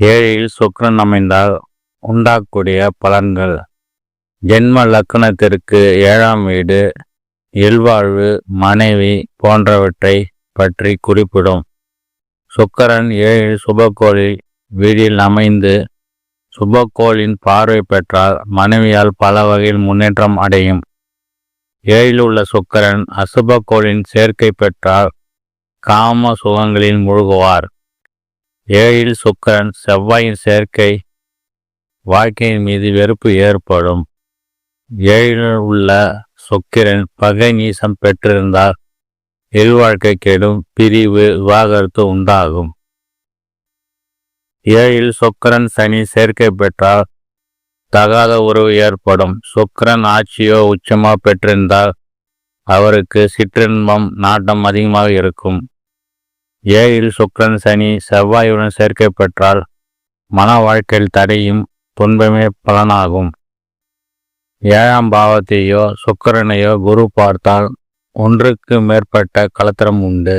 ஏழில் சுக்கரன் அமைந்தால் உண்டாகக்கூடிய பலன்கள். ஜென்ம லக்னத்திற்கு ஏழாம் வீடு இல்வாழ்வு மனைவி போன்றவற்றை பற்றி குறிப்பிடும். சுக்கரன் ஏழில் சுபக்கோளில் வீடில் அமைந்து சுபக்கோளின் பார்வை பெற்றால் மனைவியால் பல வகையில் முன்னேற்றம் அடையும். ஏழில் உள்ள சுக்கரன் அசுபக்கோளின் சேர்க்கை பெற்றால் காம சுகங்களில் மூழ்குவார். ஏழில் சுக்கிரன் செவ்வாயின் சேர்க்கை வாழ்க்கையின் மீது வெறுப்பு ஏற்படும். ஏழில் உள்ள சுக்கிரன் பகை நீசம் பெற்றிருந்தால் இல்வாழ்க்கை கெடும் பிரிவு விவாகரத்து உண்டாகும். ஏழில் சுக்கிரன் சனி சேர்க்கை பெற்றால் தகாத உறவு ஏற்படும். சுக்கிரன் ஆட்சியோ உச்சமாக பெற்றிருந்தால் அவருக்கு சிற்றின்பம் நாட்டம் அதிகமாக இருக்கும். ஏழில் சுக்கிரன் சனி செவ்வாயுடன் சேர்க்கை பெற்றால் மன வாழ்க்கையில் தடையும் துன்பமே பலனாகும். ஏழாம் பாவத்தையோ சுக்கிரனையோ குரு பார்த்தால் ஒன்றுக்கு மேற்பட்ட கலத்திரம் உண்டு.